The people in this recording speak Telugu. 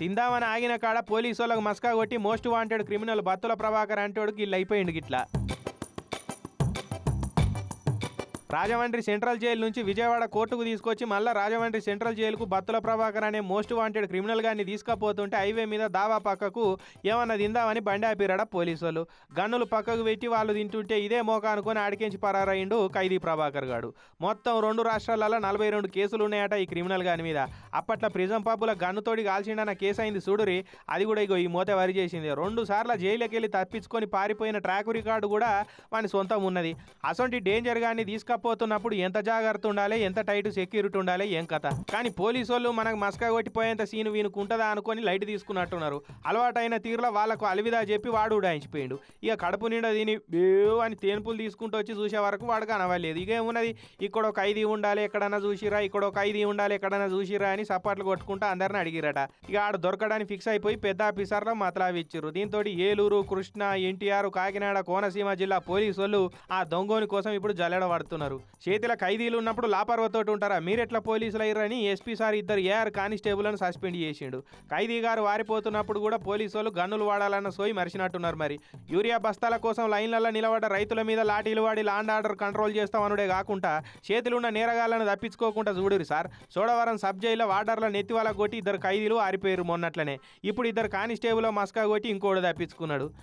తిందామని ఆగిన కాడ పోలీసు వాళ్ళకు మస్కా కొట్టి most wanted criminal Battula Prabhakar అంటోడు గిల్లు అయిపోయిండు గిట్లా. రాజమండ్రి సెంట్రల్ జైలు నుంచి విజయవాడ కోర్టుకు తీసుకొచ్చి మళ్ళా రాజమండ్రి సెంట్రల్ జైలుకు బత్తుల ప్రభాకర్ అనే మోస్ట్ వాంటెడ్ క్రిమినల్ గాన్ని తీసుకుపోతుంటే హైవే మీద దావా పక్కకు ఏమన్నా తిందామని బండి ఆపిరాడ పోలీసు వాళ్ళు గన్నులు పక్కకు పెట్టి వాళ్ళు తింటుంటే ఇదే మోక అనుకొని ఆడికించి పరారయిండు ఖైదీ ప్రభాకర్ గాడు. మొత్తం రెండు రాష్ట్రాలలో నలభై రెండు కేసులు ఉన్నాయట ఈ క్రిమినల్ గాని మీద. అప్పట్లో ప్రిజం పబ్బుల గన్నుతోడి కాల్చిండన్న కేసు అయింది చూడురి. అది కూడా ఇగో ఈ మూత వరి చేసింది. రెండు సార్లు జైలుకి వెళ్ళి తప్పించుకొని పారిపోయిన ట్రాక్ రికార్డు కూడా మన సొంతం ఉన్నది. అసొంటి డేంజర్ గాని పోతున్నప్పుడు ఎంత జాగ్రత్త ఉండాలి ఎంత టైట్ సెక్యూరిటీ ఉండాలి ఏం కథ. కానీ పోలీసు వాళ్ళు మనకు మస్కా కొట్టిపోయేంత సీన్ వీనుకుంటుందా అనుకొని లైట్ తీసుకున్నట్టున్నారు. అలవాటైన తీరులో వాళ్ళకు అలివిదా చెప్పి వాడు ఉడాయించిపోయిండు. ఇక కడుపు నిండా దీని బేవ్ అని తేనుపులు తీసుకుంటూ వచ్చి చూసే వరకు వాడు కనవలేదు ఇక ఏమున్నది? ఇక్కడ ఒక ఖైదీ ఉండాలి ఎక్కడన్నా చూసిరా ఇక్కడ ఒక ఖైదీ ఉండాలి ఎక్కడన్నా చూసిరా అని సపాట్లు కొట్టుకుంటూ అందరిని అడిగిరట ఇక ఆడు దొరకడానికి ఫిక్స్ అయిపోయి పెద్ద ఆఫీసర్లో మతలావిచ్చారు దీంతో ఏలూరు కృష్ణ ఎన్టీఆర్ కాకినాడ కోనసీమ జిల్లా పోలీసు వాళ్ళు ఆ దొంగోని కోసం ఇప్పుడు జల్లెడ పడుతున్నారు. చేతిలో ఖైదీలు ఉన్నప్పుడు లాపర్వతోటి ఉంటారా? మీరెట్లా పోలీసులు అయ్యారని ఎస్పీ సార్ ఇద్దరు ఏఆర్ కానిస్టేబుల్ని సస్పెండ్ చేసిండు. ఖైదీ గారు వారిపోతున్నప్పుడు కూడా పోలీసు వాళ్ళు గన్నులు వాడాలన్న సోయి మరిచినట్టున్నారు మరి. యూరియా బస్తాల కోసం లైన్లలో నిలబడ్డ రైతుల మీద లాఠీలు వాడి లాండ్ ఆర్డర్ కంట్రోల్ చేస్తామనుడే కాకుండా చేతులున్న నేరగాళ్ళను తప్పించుకోకుండా చూడురు సార్. సోడవరం సబ్ జైల్లో వార్డర్ల నెత్తి కొట్టి ఇద్దరు ఖైదీలు ఆరిపోయారు మొన్నట్లనే. ఇప్పుడు ఇద్దరు కానిస్టేబుల్ మస్కా కొట్టి ఇంకోటి తప్పించుకున్నాడు.